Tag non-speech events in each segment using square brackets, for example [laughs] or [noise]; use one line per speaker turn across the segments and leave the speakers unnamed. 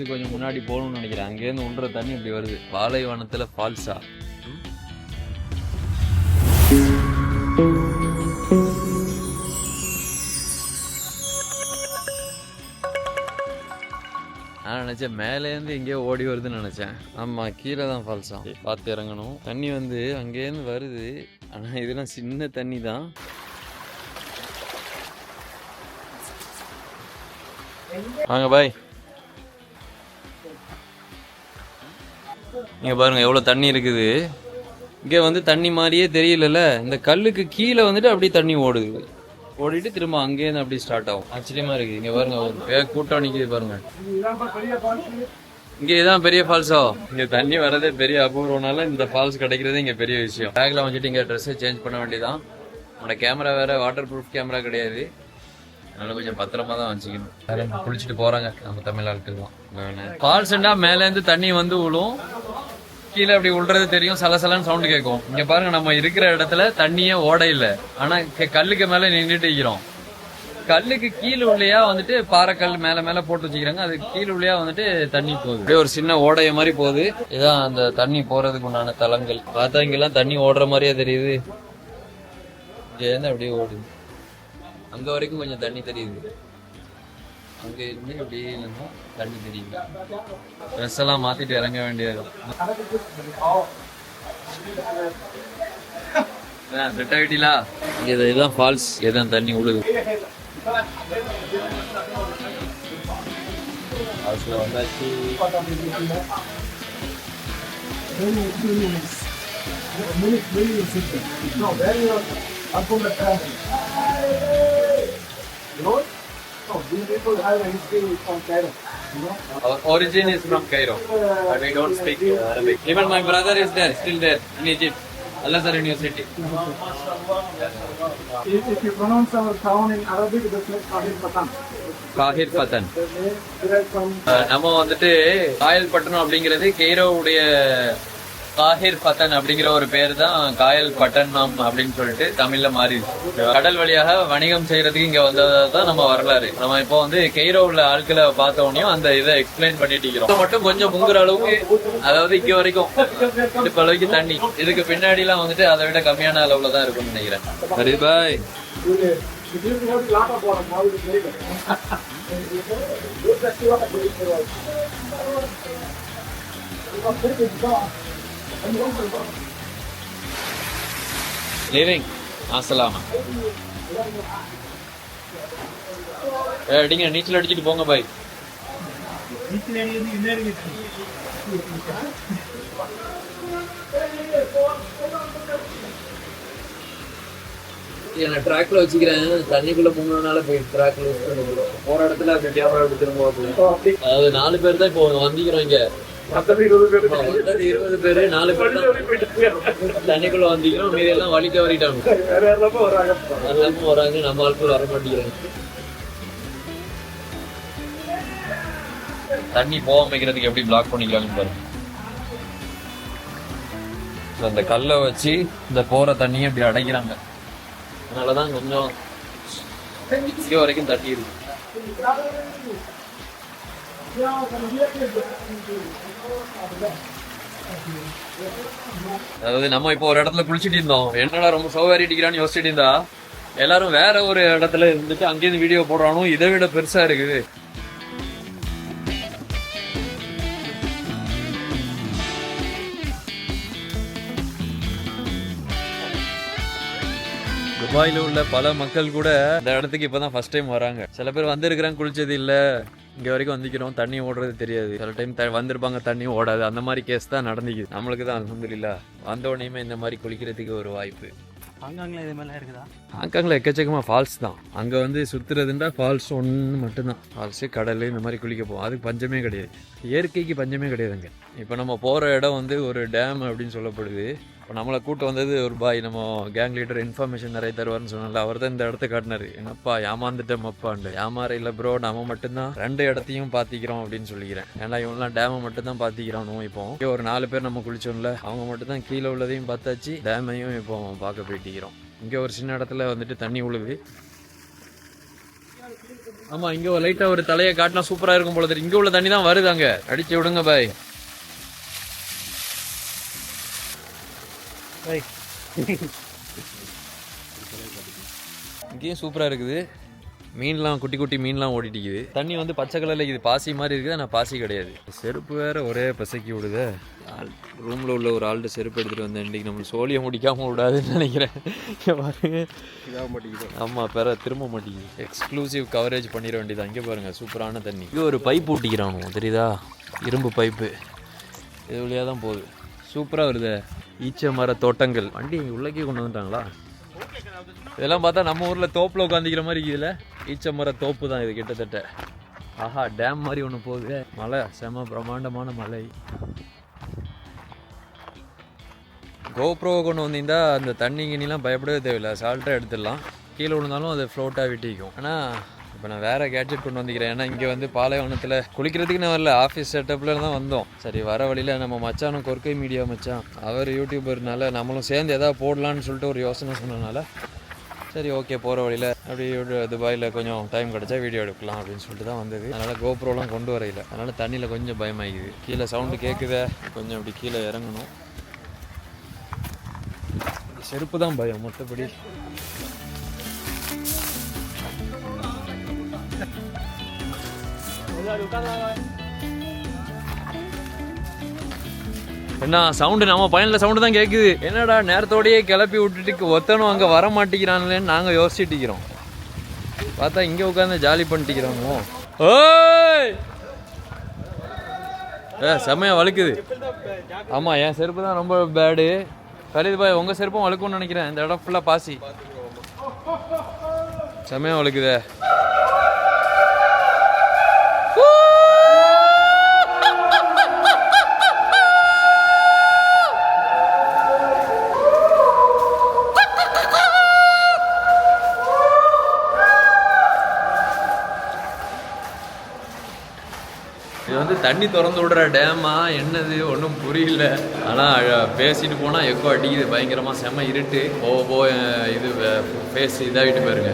ஃபால்ஸுக்கு கொஞ்சம் முன்னாடி போகணும்னு நினைக்கிறேன். அங்கேருந்து உண்ற தண்ணி இப்படி வருது. பாலைவனத்துல ஃபால்ஸா? நான் நினைச்சேன் மேலேருந்து எங்கேயோ ஓடி வருதுன்னு நினைச்சேன். ஆமா கீழே தான் ஃபால்ஸா. பார்த்து இறங்கணும். தண்ணி வந்து அங்கேருந்து வருது. ஆனா இதெல்லாம் சின்ன தண்ணி தான். வாங்க பாய் இங்க பாருங்க எவ்வளவு தண்ணி இருக்குது. இங்க வந்து தண்ணி மாதிரியே தெரியலல்ல. இந்த கல்லுக்கு கீழே வந்துட்டு அப்படியே தண்ணி ஓடுது. ஓடிட்டு திரும்ப அங்கேருந்து அப்படியே ஸ்டார்ட் ஆகும். ஆச்சரியமா இருக்கு இங்க பாருங்க வே- கூட்டம் நிக்குது பாருங்க. இங்க இதான் பெரிய ஃபால்ஸோ இங்க தண்ணி வரதே பெரிய அபூர்வனால இந்த ஃபால்ஸ் கிடைக்கிறதே இங்க பெரிய விஷயம். பேக்ல வந்துட்டு இங்க ட்ரெஸ்ஸை சேஞ்ச் பண்ண வேண்டியதான் உன்னோட கேமரா வேற வாட்டர் ப்ரூஃப் கேமரா கிடையாது. அதனால கொஞ்சம் பத்திரமா தான் வச்சுக்கணும். குளிச்சுட்டு போறாங்க. நம்ம தமிழ் ஆட்கள் தான். ஃபால்ஸ்ண்டா மேல இருந்து தண்ணி வந்து விழும். கீழே அப்படி விழுறது தெரியும் சலசலன்னு சவுண்ட் கேட்கும். இங்க பாருங்க நம்ம இருக்கிற இடத்துல தண்ணியே ஓட இல்ல. ஆனா கல்லுக்கு மேல நின்றுட்டு இருக்கிறோம். கல்லுக்கு கீழே உள்ளையா வந்துட்டு பாறைக்கல் மேல மேல போட்டு வச்சுக்கிறாங்க. அது கீழே உள்ளையா வந்துட்டு தண்ணி போகுது. அப்படியே ஒரு சின்ன ஓடைய மாதிரி போகுது. இதான் அந்த தண்ணி போறதுக்கு உண்டான தலங்கள். பார்த்தா இங்கெல்லாம் தண்ணி ஓடுற மாதிரியே தெரியுது. இங்க இருந்து அப்படியே ஓடுது. அங்க வரைக்கும் கொஞ்சம் தண்ணி தெரியுது. அங்கே இருந்து அப்படியே இல்லைன்னா தண்ணி தெரியுங்க. ட்ரெஸ் எல்லாம் மாற்றிட்டு இறங்க வேண்டியது. செட் ஆகிட்டீங்களா இது இதுதான் ஃபால்ஸ் எதுவும் தண்ணி உழுது ஹவுஸில் வந்தாச்சு. Our origin is from Cairo, but we don't speak Arabic. Even my brother is there, still there in Egypt, Al Azhar University.
If, if you pronounce our town in Arabic, it is like Kahir Patan.
காஹிர் பத்தன் நம்ம வந்துட்டு காயல் பட்டணம் அப்படிங்கிறது கெய்ரோவுடைய காஹிர் பத்தன் அப்படிங்கிற ஒரு பேர் தான் காயல் பட்டணம் அப்படின்னு சொல்லிட்டு தமிழ்ல மாறிடுச்சு. கடல் வழியாக வணிகம் செய்யறதுக்கு இங்க வந்ததா தான் நம்ம வரலாறு. நம்ம இப்போ வந்து கெய்ரோ உள்ள ஆட்களை பார்த்த உடனே அந்த இதை எக்ஸ்பிளைன் பண்ணிட்டு இருக்கிறோம். மட்டும் கொஞ்சம் முங்குற அளவுக்கு அதாவது இங்க வரைக்கும் இடுப்பு அளவுக்கு தண்ணி. இதுக்கு பின்னாடி எல்லாம் வந்துட்டு அதை விட கம்மியான அளவுல தான் இருக்கும்னு நினைக்கிறேன். சரி பாய்
If you
லிவிங் அஸ்ஸலாமா ஏ, அடிங்க நீச்சல் அடிச்சிட்டு போங்க பாய் என்ன ட்ராக்ல வச்சுக்கிறேன். தண்ணிக்குள்ள முங்கினால போய் ட்ராக்ல போற இடத்துல அப்படி கேமரா எடுத்து திரும்ப அதாவது நாலு பேர் தான் இப்போ வந்திக்கிறோம் இங்க.
மற்றபடி இருபது பேர்
மொத்தம் இருபது பேரு நாலு பேர் தண்ணிக்குள்ள வந்தீங்கன்னா மீதி எல்லாம் வழி தவறிட்டாங்க
வேற யாரெல்லாமோ வராங்க
எல்லாமே வராங்க நம்ம ஆட்கள் வர மாட்டேங்கிறாங்க தண்ணி போகாம வைக்கிறதுக்கு எப்படி பிளாக் பண்ணிக்கிறாங்கன்னு பாருங்க அந்த கல்லை வச்சு இந்த போற தண்ணியை இப்படி அடைக்கிறாங்க அதனாலதான் கொஞ்சம் இங்க வரைக்கும் தண்ணி இருக்கு அதாவது நம்ம இப்போ ஒரு இடத்துல குளிச்சுட்டு இருந்தோம். என்னடா ரொம்ப சோகாரி அடிக்கிறான்னு யோசிச்சுட்டு இருந்தா? எல்லாரும் வேற ஒரு இடத்துல இருந்துட்டு அங்கேயிருந்து வீடியோ போடுறானோ இதை விட பெருசா இருக்குது. துபாயில உள்ள பல மக்கள் கூட இந்த இடத்துக்கு இப்பதான் ஃபர்ஸ்ட் டைம் வராங்க. சில பேர் வந்திருக்கிறாங்க குளிச்சது இல்லை. இங்க வரைக்கும் வந்திக்கிறோம் தண்ணி ஓடுறது தெரியாது. சில டைம் த- வந்திருப்பாங்க தண்ணி ஓடாது. அந்த மாதிரி கேஸ் தான் நடந்துக்குது. நம்மளுக்கு தான் அலமதுல்லா வந்த உடனேயுமே இந்த மாதிரி குளிக்கிறதுக்கு ஒரு வாய்ப்பு.
ஹாங்காங்ல இது மாதிரிலாம் இருக்குதா?
ஹாங்காங்கில் எக்கச்சக்கமாக ஃபால்ஸ் தான். அங்கே வந்து சுற்றுறதுன்றா ஃபால்ஸ் ஒன்று மட்டும்தான். ஃபால்ஸு கடல் இந்த மாதிரி குளிக்க போவோம். அதுக்கு பஞ்சமே கிடையாது. இயற்கைக்கு பஞ்சமே கிடையாதுங்க. இப்போ நம்ம போகிற இடம் வந்து ஒரு டேம் அப்படின்னு சொல்லப்படுது. இப்போ நம்மளை கூட்டு வந்தது ஒரு பாய் நம்ம கேங் லீடர் இன்ஃபர்மேஷன் நிறைய தருவார்னு சொன்னால அவர் தான் இந்த இடத்த காட்டினாரு. என்னப்பா ஏமாந்துட்டேன் அப்பாண்டு ஏமாற இல்லை ப்ரோ நம்ம மட்டும்தான் ரெண்டு இடத்தையும் பார்த்திக்கிறோம் அப்படின்னு சொல்லிக்கிறேன். ஏன்னா இவன்லாம் டேமை மட்டும் தான் பார்த்திக்கிறானோ இப்போ. ஒரு நாலு பேர் நம்ம குளிச்சோம்ல அவங்க மட்டும் தான் கீழே உள்ளதையும் பார்த்தாச்சு டேமையும் இப்போ பார்க்க போயிட்டிக்கிறோம் இங்கே ஒரு சின்ன இடத்துல வந்துட்டு தண்ணி உழுது. ஆமாம் இங்கே ஒரு லைட்டாக ஒரு தலையை காட்டினா சூப்பராக இருக்கும் போல தெரியும் இங்கே உள்ள தண்ணி தான் வருது அங்கே. அடிச்சு விடுங்க பாய். [laughs] இங்கேயும் சூப்பரா இருக்குது. மீன்லாம் குட்டி குட்டி மீன்லாம் ஓடிட்டிக்குது தண்ணி வந்து பச்சை கலர்ல இது பாசி மாதிரி இருக்குது. ஆனால் பாசி கிடையாது. செருப்பு வேற ஒரே பசக்கி விடுதே. ரூம்ல உள்ள ஒரு ஆள்கிட்ட செருப்பு எடுத்துட்டு வந்தேன். இன்னைக்கு நம்ம சோழியை முடிக்காம விடாதுன்னு நினைக்கிறேன். பாருங்க. ஆமா பெற திரும்ப மாட்டேங்குது எக்ஸ்க்ளூசிவ் கவரேஜ் பண்ணிட வேண்டியது அங்கே பாருங்க சூப்பரான தண்ணி. இது ஒரு பைப் ஊட்டிக்கிறானு தெரியுதா? இரும்பு பைப்பு இது வழியாக தான் போகுது. சூப்பராக வருது. ஈச்ச மர தோட்டங்கள். வண்டி இங்கே உள்ளக்கே கொண்டு வந்துட்டாங்களா? இதெல்லாம் பார்த்தா நம்ம ஊரில் தோப்பில் உட்காந்துக்கிற மாதிரி இருக்குதுல்ல. ஈச்ச மர தோப்பு தான் இது கிட்டத்தட்ட. ஆஹா டேம் மாதிரி ஒன்று போகுது. மலை செம பிரம்மாண்டமான மலை. கோப்ரோவை கொண்டு வந்தீங்கன்னா அந்த தண்ணி கிண்ணிலாம் பயப்படவே தேவையில்லை. சால்ட்டாக எடுத்துடலாம். கீழே விழுந்தாலும் அது ஃப்ளோட்டாக விட்டிக்கும். ஆனால் இப்போ நான் வேறு கேட்ஜெட் கொண்டு வந்துக்கிறேன். ஏன்னா இங்கே வந்து பாலைவனத்தில் குளிக்கிறதுக்கு நான் வரல ஆஃபீஸ் செட்டப்பில் தான் வந்தோம். சரி வர வழியில் நம்ம மச்சானும் கொர்க்கை மீடியா மச்சான் அவர் யூடியூபர்னால நம்மளும் சேர்ந்து எதாவது போடலான்னு சொல்லிட்டு ஒரு யோசனை சொன்னனால சரி ஓகே போகிற வழியில் அப்படி துபாயில் கொஞ்சம் டைம் கிடச்சா வீடியோ எடுக்கலாம் அப்படின்னு சொல்லிட்டு தான் வந்தது. அதனால் கோப்ரோலாம் கொண்டு வரையில அதனால் தண்ணியில் கொஞ்சம் பயமாகிது கீழே சவுண்டு கேட்குதே கொஞ்சம் அப்படி கீழே இறங்கணும். செருப்பு தான் பயம். மற்றபடி என்ன சவுண்டு நம்ம பையனில் சவுண்டு தான் கேட்குது என்னடா நேரத்தோடயே கிளப்பி விட்டுட்டு ஒத்தனும் அங்கே வர மாட்டேங்கிறான்லேன்னு நாங்கள் யோசிச்சுட்டு இருக்கிறோம். பார்த்தா இங்கே உட்காந்து ஜாலி பண்ணிட்டுக்கிறோமோ ஓய் ஏ செம்மையாக வழுக்குது. ஆமாம் என் செருப்பு தான் ரொம்ப பேடு கலிது பாய் உங்கள் செருப்பும் வழுக்கும்னு நினைக்கிறேன். இந்த இடம் ஃபுல்லாக பாசி. செம்மையாக வழுக்குதே. வந்து தண்ணி திறந்து விடுற டேமா? என்னது? ஒன்றும் புரியல. ஆனால் பேசிட்டு போனால் எக்கோ அடிக்குது. பயங்கரமாக செம இருட்டு. போக போ இது ஃபேஸ் இதாகிட்டு பாருங்க.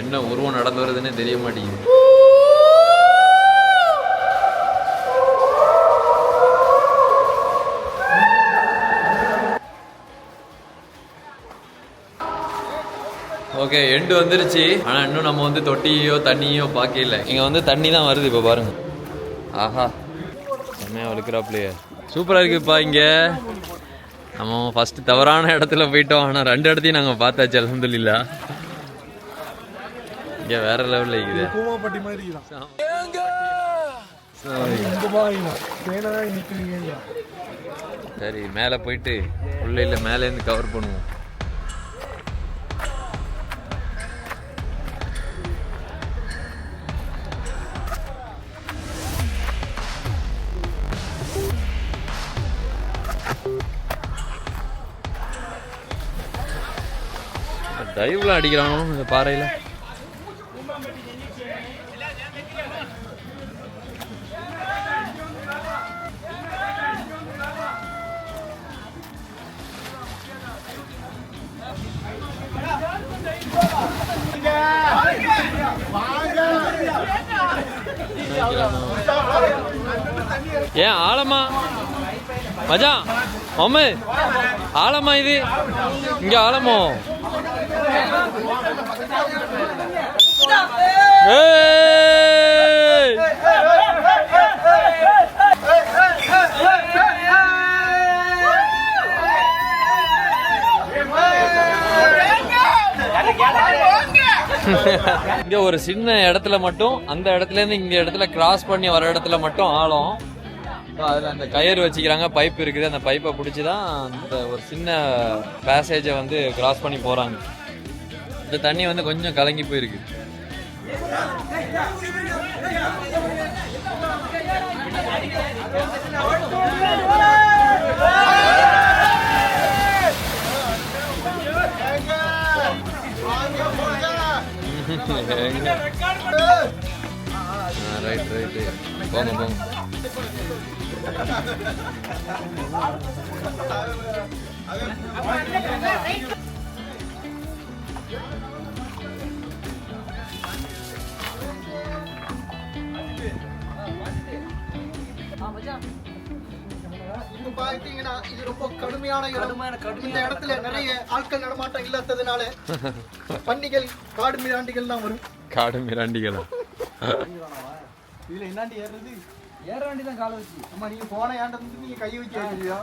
என்ன உருவம் நடந்து வருதுன்னே தெரிய மாட்டேங்குது. ஓகே எண்டு வந்துருச்சு. ஆனால் இன்னும் நம்ம வந்து தொட்டியோ தண்ணியோ பார்க்கல. இங்கே வந்து தண்ணி தான் வருது இப்போ பாருங்கள் ஆஹா. செம்மையாக வலுக்கிறாப்லையே சூப்பராக இருக்குப்பா இங்கே. நம்ம ஃபஸ்ட்டு தவறான இடத்துல போயிட்டோம். ஆனால் ரெண்டு இடத்தையும் நாங்கள் பார்த்தாச்சு அலமதுல்லா இங்கே வேற லெவலில் இருக்குது.
கூமாப்பட்டி மாதிரி
சரி. மேலே போயிட்டு உள்ள இல்லை மேலேருந்து கவர் பண்ணுவோம். டைவ்லாம் அடிக்கிறானோ இந்த பாறையில். ஏன் ஆழமா. மஜா மம்மு. ஆழமா இது. இங்க ஆழமோ? இங்க ஒரு சின்ன இடத்துல மட்டும் அந்த இடத்துல இருந்து இங்க இடத்துல கிராஸ் பண்ணி வர இடத்துல மட்டும் ஆழம். So, அதுல அந்த கயிறு வச்சுக்கிறாங்க பைப் இருக்குது. அந்த பைப்பை பிடிச்சி தான் அந்த ஒரு சின்ன பேசேஜை வந்து கிராஸ் பண்ணி போறாங்க. இந்த தண்ணி வந்து கொஞ்சம் கலங்கி போயிருக்கு. ரைட் ரைட்டு போங்க போங்க இங்க பாத்தீங்கன்னா இது
ரொம்ப கடுமையான இடம். இந்த இடத்துல நிறைய ஆட்கள் நடமாட்டம் இல்லாததுனால [laughs] பண்டிகள் காடு மிராண்டிகள் தான் வரும்
காடு மிராண்டிகளா
இதுல என்னாண்டி ஏறுறது? ஏற வேண்டியதான் காலை வச்சு. அம்மா நீங்க போன ஏண்டது நீங்க கை வச்சு ஏறியா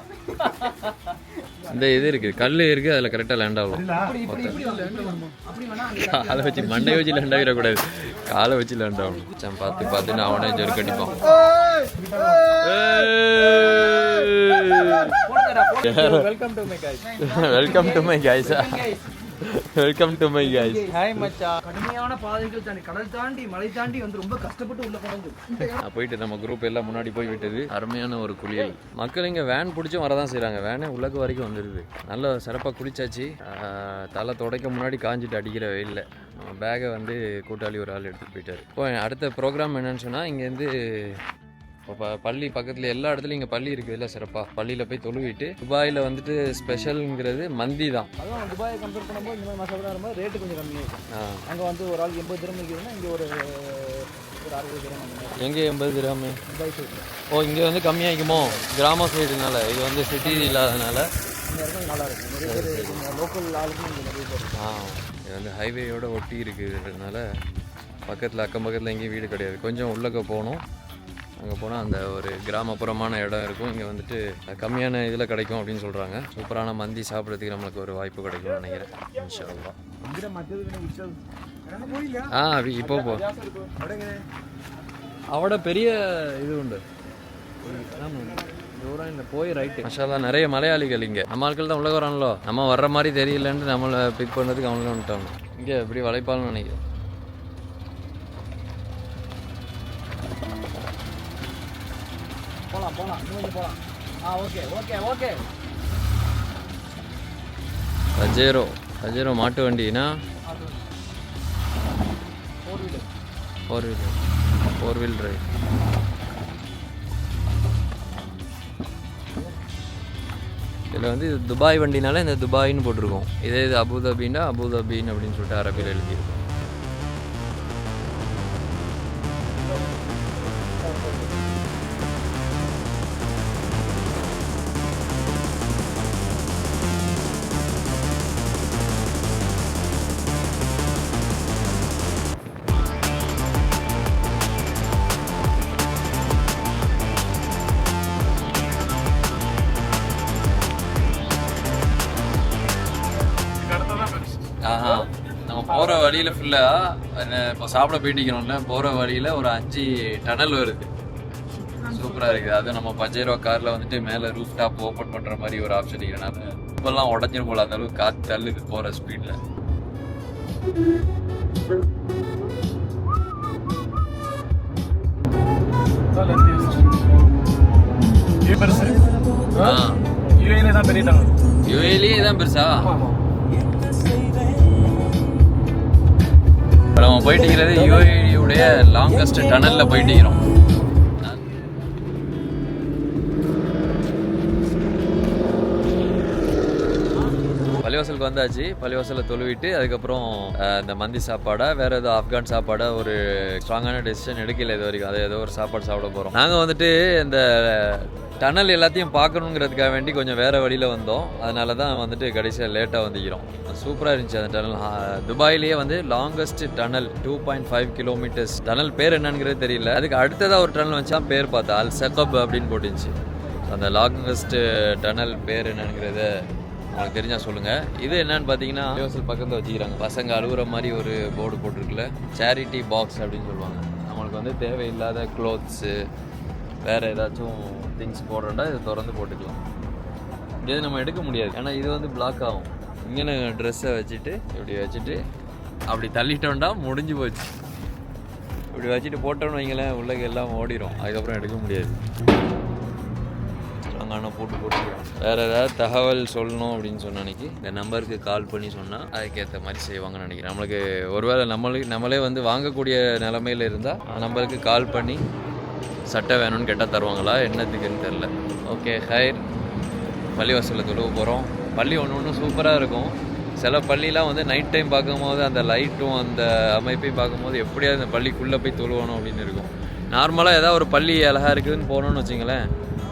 இந்த இது இருக்கு கல் இருக்கு அதுல கரெக்டா லேண்ட் ஆகும்.
இப்படி இப்படி வருமா அப்படி வேணா அங்க [laughs]
காலை வச்சு மண்டை வச்சு லேண்ட் ஆகிடக்கூடாது. காலை வச்சு லேண்ட் ஆகணும். மச்சான் பார்த்து பார்த்துன்னு அவனே ஜெருக்கு அடிப்பான்
welcome to my guys
welcome to my guys welcome to my guys
hi மச்சான்
கடுமையான பாதைகள் தாண்டி கடல் தாண்டி மலை தாண்டி வந்து ரொம்ப கஷ்டப்பட்டு உள்ள போனது
நான் போயிட்டு நம்ம குரூப் எல்லாம் முன்னாடி போய் விட்டது. அருமையான ஒரு குளியல். மக்கள் இங்கே வேன் பிடிச்சும் வரதான் செய்கிறாங்க வேனே உள்ளக்கு வரைக்கும் வந்துடுது நல்ல சிறப்பாக குளிச்சாச்சு. தலை துடைக்க முன்னாடி காஞ்சிட்டு அடிக்கிற வெயில்ல பேகை வந்து கூட்டாளி ஒரு ஆள் எடுத்துகிட்டு போயிட்டாரு. இப்போ அடுத்த ப்ரோக்ராம் என்னன்னு சொன்னால் இங்கேருந்து இப்போ பள்ளி பக்கத்தில் எல்லா இடத்துலையும் இங்கே பள்ளி இருக்குது இல்லை சிறப்பாக பள்ளியில் போய் தொழுவிட்டு துபாயில் வந்துட்டு ஸ்பெஷலுங்கிறது மந்தி தான்.
அதுவும் துபாயை கம்பேர் பண்ணும்போது இந்த மாதிரி மசாலா வரும்போது ரேட்டு கொஞ்சம் கம்மியாக. அங்கே வந்து ஒரு ஆள் எண்பது திரம் இருக்குதுன்னா இங்கே ஒரு ஒரு அறுபது திரம்
எங்கே எண்பது கிராமு ஓ இங்கே வந்து கம்மியாகிக்குமோ கிராம சைடுனால இது வந்து சிட்டி இல்லாதனால. ஆ இது வந்து ஹைவேயோட ஒட்டி இருக்குதுன்றதுனால பக்கத்தில் அக்கம் பக்கத்தில் எங்கேயும் வீடு கிடையாது. கொஞ்சம் உள்ளக்க போகணும். அங்கே போனால் அந்த ஒரு கிராமப்புறமான இடம் இருக்கும். இங்கே வந்துட்டு கம்மியான இதில் கிடைக்கும் அப்படின்னு சொல்கிறாங்க சூப்பரான மந்தி சாப்பிட்றதுக்கு நம்மளுக்கு ஒரு வாய்ப்பு கிடைக்கும்னு நினைக்கிறேன். ஆ இப்போ போ. அவட பெரிய இது உண்டு. போய் ரைட்டு மஷாலா நிறைய மலையாளிகள் இங்கே. நம்ம ஆட்கள் தான் உள்ள வராங்களோ? நம்ம வர்ற மாதிரி தெரியலன்ட்டு நம்மளை பிக் பண்ணதுக்கு அவங்களும் வந்துட்டாங்க. இங்கே எப்படி வளைப்பாலும் நினைக்கிறேன்.
போகலாம் ஆ okay okay okay
Pajero Pajero மாட்டு வண்டினா?
Four wheeler
four wheeler four wheel drive இதில் வந்து இது துபாய் வண்டினால இந்த துபாய்னு போட்டிருக்கோம். இதே இது அபுதாபின்னா அபுதாபின்னு அப்படின்னு சொல்லிட்டு அரபியில் எழுதியிருக்கோம். வழியில் ஃபுல்லாக இப்போ சாப்பிட போயிட்டிக்கிறோம்ல போகிற வழியில் ஒரு அஞ்சு டனல் வருது சூப்பராக இருக்குது. அது நம்ம பஜேரோ காரில் வந்துட்டு மேலே ரூஃப் டாப் ஓப்பன் பண்ணுற மாதிரி ஒரு ஆப்ஷன் இருக்கிறனால இப்போல்லாம் உடஞ்சிரும் போல அந்த அளவுக்கு காற்று தள்ளுது போகிற ஸ்பீடில்
யூஏல தான் பெரிய டனல்
தான் பெருசா? நம்ம போயிட்டு யூஏடியுடைய லாங்கஸ்ட் டனல்ல போயிட்டு பள்ளிவாசலுக்கு வந்தாச்சு. பள்ளிவாசலில் தொழுவிட்டு அதுக்கப்புறம் இந்த மந்தி சாப்பாடை வேற ஏதோ ஆப்கான் சாப்பாடை ஒரு ஸ்ட்ராங்கான டெசிஷன் எடுக்கல இது வரைக்கும் அதை ஏதோ ஒரு சாப்பாடு சாப்பிட போகிறோம் நாங்கள் வந்துட்டு இந்த டனல் எல்லாத்தையும் பார்க்கணுங்கிறதுக்காக வேண்டி கொஞ்சம் வேற வழியில் வந்தோம். அதனால தான் வந்துட்டு கடைசியாக லேட்டாக வந்துக்கிறோம் சூப்பராக இருந்துச்சு அந்த டனல். துபாயிலேயே வந்து longest tunnel two point five kilometres tunnel பேர் என்னங்கிறது தெரியல. அதுக்கு அடுத்ததாக ஒரு டனல் வச்சா பேர் பார்த்தா அல் செக்கப் அப்படின்னு போட்டுருந்துச்சு. அந்த லாங்கஸ்ட் டனல் பேர் என்னங்கிறத உங்களுக்கு தெரிஞ்சால் சொல்லுங்கள் இது என்னன்னு பார்த்தீங்கன்னா யோசல் பக்கத்தில் வச்சுக்கிறாங்க. பசங்க அழுகுற மாதிரி ஒரு போர்டு போட்டிருக்குல்ல. சேரிட்டி பாக்ஸ் அப்படின்னு சொல்லுவாங்க. நம்மளுக்கு வந்து தேவையில்லாத க்ளோத்ஸு வேறு ஏதாச்சும் திங்ஸ் போடுறோம்னா இதை திறந்து போட்டுக்கலாம். இது நம்ம எடுக்க முடியாது. ஏன்னா இது வந்து பிளாக் ஆகும். இங்கே ட்ரெஸ்ஸை வச்சுட்டு இப்படி வச்சுட்டு அப்படி தள்ளிட்டோண்டா முடிஞ்சு போச்சு. இப்படி வச்சுட்டு போட்டோம்னு வைங்களேன் உள்ளக எல்லாம் ஓடிடும் அதுக்கப்புறம் எடுக்க முடியாது. அங்கே போட்டு போட்டுக்கிறோம் வேறு ஏதாவது தகவல் சொல்லணும் அப்படின்னு சொன்ன அன்னைக்கு இந்த நம்பருக்கு கால் பண்ணி சொன்னால் அதுக்கேற்ற மாதிரி செய்வாங்கன்னு நினைக்கிறேன். நம்மளுக்கு ஒருவேளை நம்மளுக்கு நம்மளே வந்து வாங்கக்கூடிய நிலமையில இருந்தால் நம்பருக்கு கால் பண்ணி சட்டை வேணும்னு கேட்டால் தருவாங்களா? என்னத்துக்குன்னு தெரில ஓகே ஹைர் பள்ளி வசூலில் தொழுவ போகிறோம் பள்ளி ஒன்று ஒன்றும் சூப்பராக இருக்கும். சில பள்ளிலாம் வந்து நைட் டைம் பார்க்கும்போது அந்த லைட்டும் அந்த அமைப்பையும் பார்க்கும்போது எப்படியாவது அந்த பள்ளிக்குள்ளே போய் தொழுவணும் அப்படின்னு இருக்கும். நார்மலாக ஏதாவது ஒரு பள்ளி அழகாக இருக்குதுன்னு போனோம்னு வச்சிங்களேன்.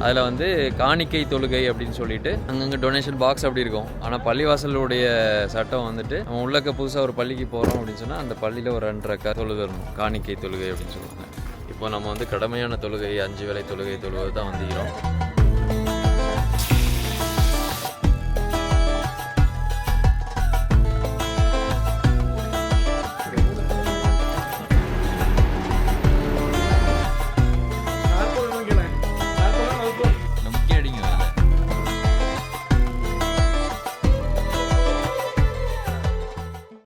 அதில் வந்து காணிக்கை தொழுகை அப்படின்னு சொல்லிட்டு அங்கங்கே டொனேஷன் பாக்ஸ் அப்படி இருக்கும். ஆனால் பள்ளிவாசலுடைய சட்டம் வந்துட்டு நம்ம உள்ளக்க புதுசாக ஒரு பள்ளிக்கு போகிறோம் அப்படின்னு சொன்னால் அந்த பள்ளியில் ஒரு ரெண்டரை தொழுது வரணும். காணிக்கை தொழுகை அப்படின்னு சொல்லுவாங்க. இப்போ நம்ம வந்து கடமையான தொழுகை அஞ்சு வேலை தொழுகை தொழுகை தான் வந்துக்கிறோம்